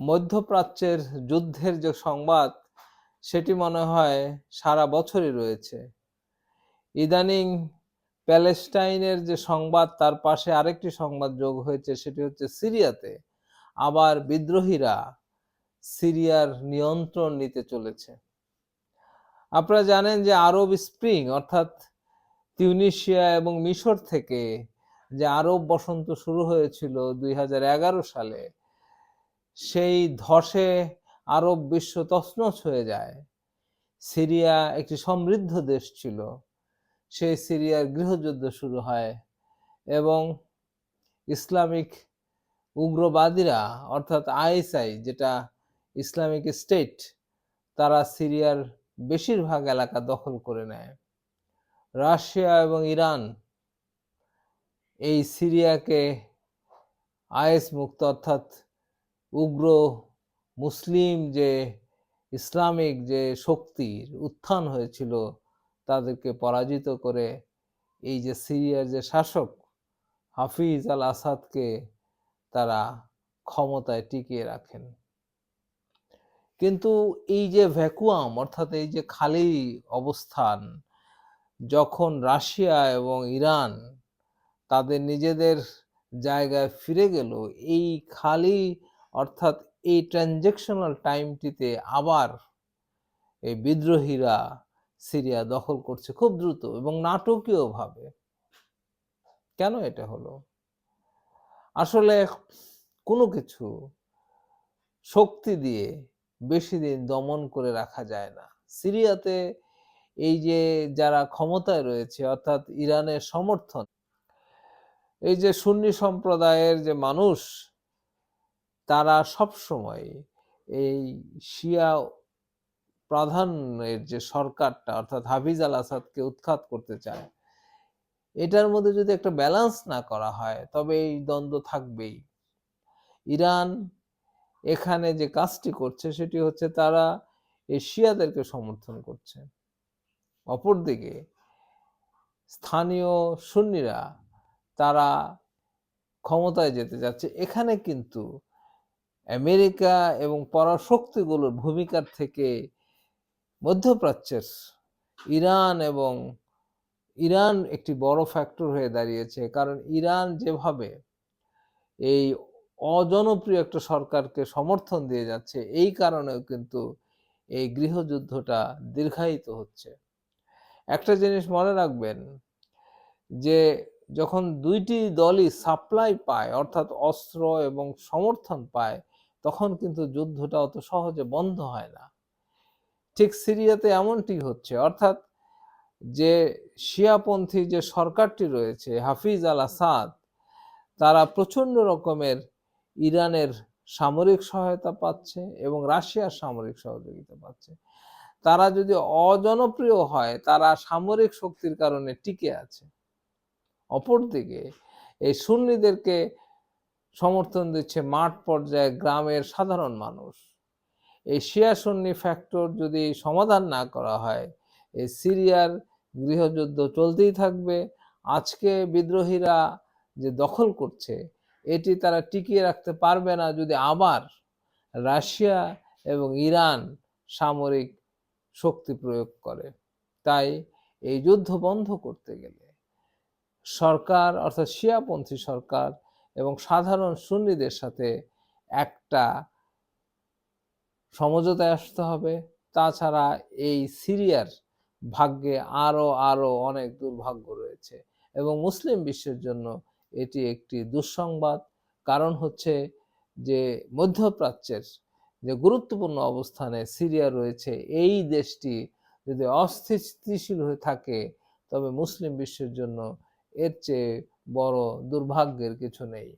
মধ্যপ্রাচ্যের যুদ্ধের যে সংবাদ, সেটি মনে হয় সারা বছরই রয়েছে। ইদানিং প্যালেস্টাইনের যে সংবাদ, তার পাশে আরেকটি সংবাদ যোগ হয়েছে, সেটি হচ্ছে সিরিয়াতে আবার বিদ্রোহীরা সিরিয়ার নিয়ন্ত্রণ নিতে চলেছে। আপনারা জানেন যে আরব স্প্রিং, অর্থাৎ তিউনিশিয়া এবং মিশর থেকে যে আরব বসন্ত শুরু হয়েছিল দুই হাজার এগারো সালে সেই ধসে আরব বিশ্ব তছনছ হয়ে যায়। সিরিয়া একটি সমৃদ্ধ দেশ ছিল। সেই সিরিয়ার গৃহযুদ্ধ শুরু হয় এবং ইসলামিক উগ্রবাদীরা, অর্থাৎ আইএসআই, যেটা ইসলামিক স্টেট, তারা সিরিয়ার বেশিরভাগ এলাকা দখল করে নেয়। রাশিয়া এবং ইরান এই সিরিয়াকে আইএস মুক্ত, অর্থাৎ উগ্র মুসলিম যে ইসলামিক যে শক্তির উত্থান হয়েছিল, তাদেরকে পরাজিত করে এই যে সিরিয়ার যে শাসক হাফিজ আল আসাদকে তারা ক্ষমতায় টিকিয়ে রাখেন। কিন্তু এই যে ভ্যাকুয়াম, অর্থাৎ এই যে খালি অবস্থান, যখন রাশিয়া এবং ইরান তাদের নিজেদের জায়গায় ফিরে গেল, এই খালি অর্থাৎ এই ট্রানজেকশনাল টাইমটিতে আবার এই বিদ্রোহীরা সিরিয়া দখল করছে খুব দ্রুত এবং নাটকীয়ভাবে কেন এটা হলো? আসলে কোনো কিছু শক্তি দিয়ে বেশি দিন দমন করে রাখা যায় না। সিরিয়াতে এই যে যারা ক্ষমতায় রয়েছে, অর্থাৎ ইরানের সমর্থন, এই যে সুন্নি সম্প্রদায়ের যে মানুষ তারা সব সময় এই শিয়া প্রাধান্যের যে সরকারটা, অর্থাৎ হাফিজ আল আসাদকে উৎখাত করতে চায়, এটার মধ্যে যদি একটা ব্যালেন্স না করা হয়, তবে এই দ্বন্দ্ব থাকবেই। ইরান এখানে যে কাজটি করছে, সেটি হচ্ছে তারা এই শিয়াদেরকে সমর্থন করছে। অপরদিকে, স্থানীয় সুন্নিরা তারা ক্ষমতায় যেতে যাচ্ছে এখানে কিন্তু আমেরিকা এবং পরাশক্তিগুলোর ভূমিকার থেকে মধ্যপ্রাচ্যের ইরান এবং ইরান একটি বড় ফ্যাক্টর হয়ে দাঁড়িয়েছে। কারণ ইরান যেভাবে এই অজনপ্রিয় একটা সরকারকে সমর্থন দিয়ে যাচ্ছে, এই কারণেও কিন্তু এই গৃহযুদ্ধটা দীর্ঘায়িত হচ্ছে। একটা জিনিস মনে রাখবেন যে, যখন দুইটি দলই সাপ্লাই পায়, অর্থাৎ অস্ত্র এবং সমর্থন পায় তখন কিন্তু যুদ্ধটা অত সহজে বন্ধ হয় না। ঠিক সিরিয়াতে এমনটি হচ্ছে, অর্থাৎ যে শিয়াপন্থী যে সরকারটি রয়েছে, হাফিজ আল আসাদ, তারা প্রচণ্ড রকমের ইরানের সামরিক সহায়তা পাচ্ছে এবং রাশিয়ার সামরিক সহযোগিতা পাচ্ছে। তারা যদি অজনপ্রিয় হয়, তারা সামরিক শক্তির কারণে টিকে আছে। অপরদিকে, এই সুন্নিদেরকে সমর্থন দিচ্ছে মাঠ পর্যায়ে গ্রামের সাধারণ মানুষ। এই শিয়া সুন্নি ফ্যাক্টর যদি সমাধান না করা হয়, এই সিরিয়ার গৃহযুদ্ধ চলতেই থাকবে। আজকে বিদ্রোহীরা যে দখল করছে, এটি তারা টিকিয়ে রাখতে পারবে না যদি আবার রাশিয়া এবং ইরান সামরিক শক্তি প্রয়োগ করে। তাই এই যুদ্ধ বন্ধ করতে গেলে সরকার অর্থাৎ শিয়াপন্থী সরকার এবং সাধারণ সুন্নিদের সাথে একটা সমঝোতায় আসতে হবে। তাছাড়া এই সিরিয়ার ভাগ্যে আরও আরও অনেক দুর্ভাগ্য রয়েছে এবং মুসলিম বিশ্বের জন্য এটি একটি দুঃসংবাদ। কারণ হচ্ছে যে মধ্যপ্রাচ্যের যে গুরুত্বপূর্ণ অবস্থানে সিরিয়া রয়েছে, এই দেশটি যদি অস্থিতিশীল হয়ে থাকে, তবে মুসলিম বিশ্বের জন্য এর চেয়ে বড় দুর্ভাগ্যের কিছু নেই।